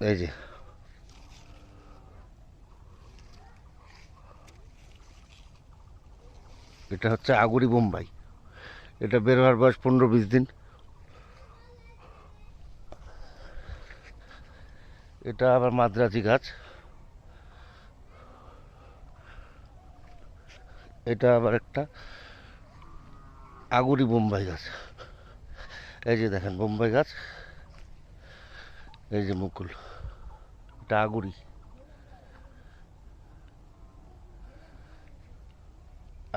এই যে। এটা হচ্ছে আগুরি বোম্বাই। এটা বের হওয়ার বয়স পনেরো বিশ দিন। এটা আবার মাদ্রাজি গাছ। এটা আবার একটা আগুরি বোম্বাই গাছ। এই যে দেখেন বোম্বাই গাছ। এই যে মুকুল, এটা আগুরি।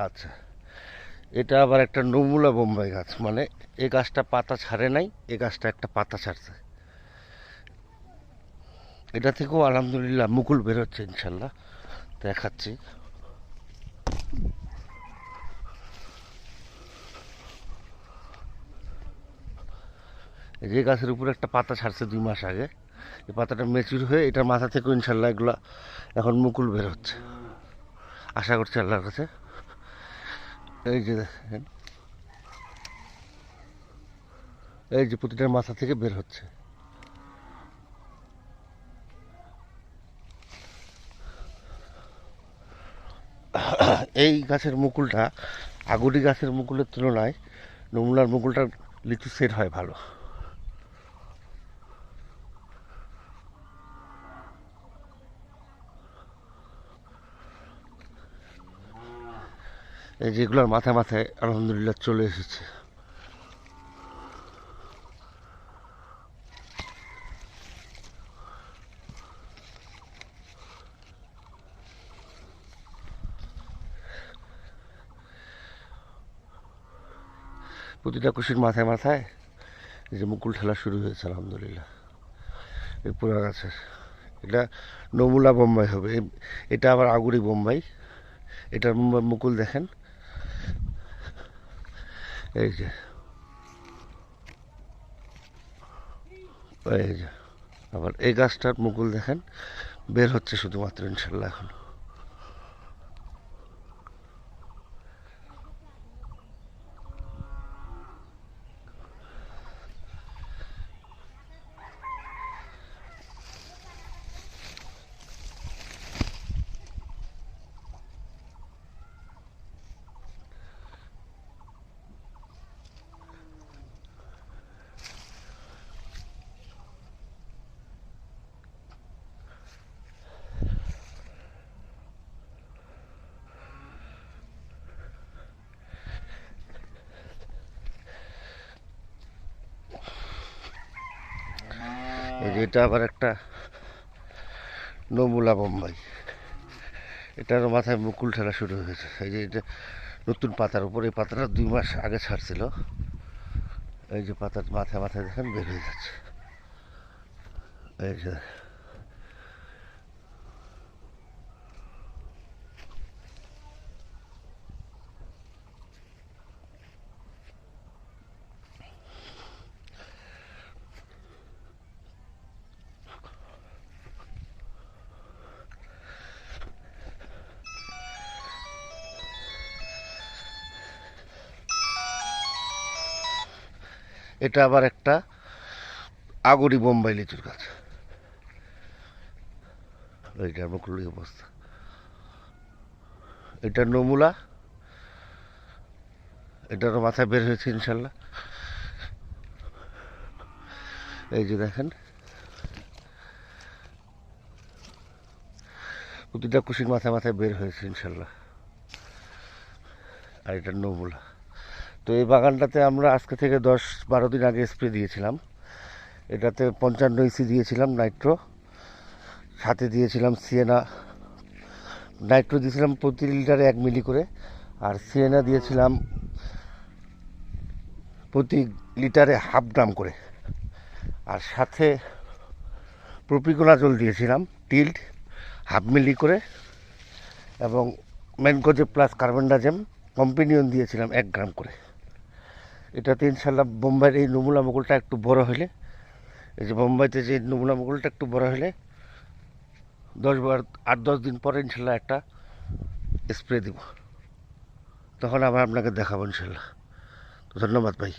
আচ্ছা এটা আবার একটা নমুলা বোম্বাই গাছ মানে এ গাছটা পাতা ছাড়ে নাই, এ গাছটা একটা পাতা ছাড়ছে। এটা থেকেও আলহামদুলিল্লাহ মুকুল বেরোচ্ছে ইনশাল্লাহ, দেখাচ্ছি। যে গাছের উপরে একটা পাতা ছাড়ছে দুই মাস আগে। এই পাতাটা মেচুর হয়ে এটার মাথা থেকে ইনশাল্লাহ এগুলো এখন মুকুল বের হচ্ছে। আশা করছি আল্লাহর কাছে। এই যে দেখেন। এই যে প্রতিটার মাথা থেকে বের হচ্ছে। এই গাছের মুকুলটা আগুরি গাছের মুকুলের তুলনায় নমুনার মুকুলটা লিচু সেট হয় ভালো। যেগুলোর মাথায় মাথায় আলহামদুলিল্লাহ চলে এসেছে। প্রতিটা কুশির মাথায় মাথায় যে মুকুল ঠেলা শুরু হয়েছে, আলহামদুলিল্লাহ। এই পুরা গাছের। এটা নমুলা বোম্বাই হবে। এটা আবার আগুরি বোম্বাই। এটার মুকুল দেখেন। এই যে। এই যে। আবার এই গাছটার মুকুল দেখেন বের হচ্ছে শুধুমাত্র ইনশাল্লাহ এখন। এই যে এটা আবার একটা নমুলা বোম্বাই। এটার মাথায় মুকুল ঠেলা শুরু হয়েছে এই যে এটা নতুন পাতার উপর, এই পাতাটা দুই মাস আগে ছাড়ছিল। এই যে পাতার মাথায় মাথায় দেখেন বের হয়ে যাচ্ছে। এই যে এটা আবার একটা আগরি বোম্বাই লিচুর গাছ। এইটার এই অবস্থা। এটা নমুলা। এটারও মাথায় বের হয়েছে, ইনশাল্লাহ। এই যে দেখেন। প্রতিটা কুশির মাথায় মাথায় বের হয়েছে, ইনশাল্লাহ। আর এটা নমুলা। তো এই বাগানটাতে আমরা আজকে থেকে দশ বারো দিন আগে স্প্রে দিয়েছিলাম। এটাতে পঞ্চান্ন ইসি দিয়েছিলাম নাইট্রো সাথে দিয়েছিলাম সিয়েনা নাইট্রো দিয়েছিলাম প্রতি লিটারে এক মিলি করে। আর সিয়েনা দিয়েছিলাম প্রতি লিটারে হাফ গ্রাম করে। আর সাথে প্রপিকোলা জল দিয়েছিলাম টিল্ড হাফ মিলি করে। এবং ম্যানকোজে প্লাস কার্বনডাজেম কম্পিনিয়ন দিয়েছিলাম এক গ্রাম করে। এটাতে ইনশাল্লাহ বোম্বাইয়ের এই নমুনা মুকুলটা একটু বড় হলে এই যে বোম্বাইতে যে নমুনা মুকুলটা একটু বড় হলে দশ বার, আট, দশ দিন পরে ইনশাল্লাহ একটা স্প্রে দিব। তখন আবার আপনাকে দেখাবো ইনশাল্লাহ ধন্যবাদ ভাই।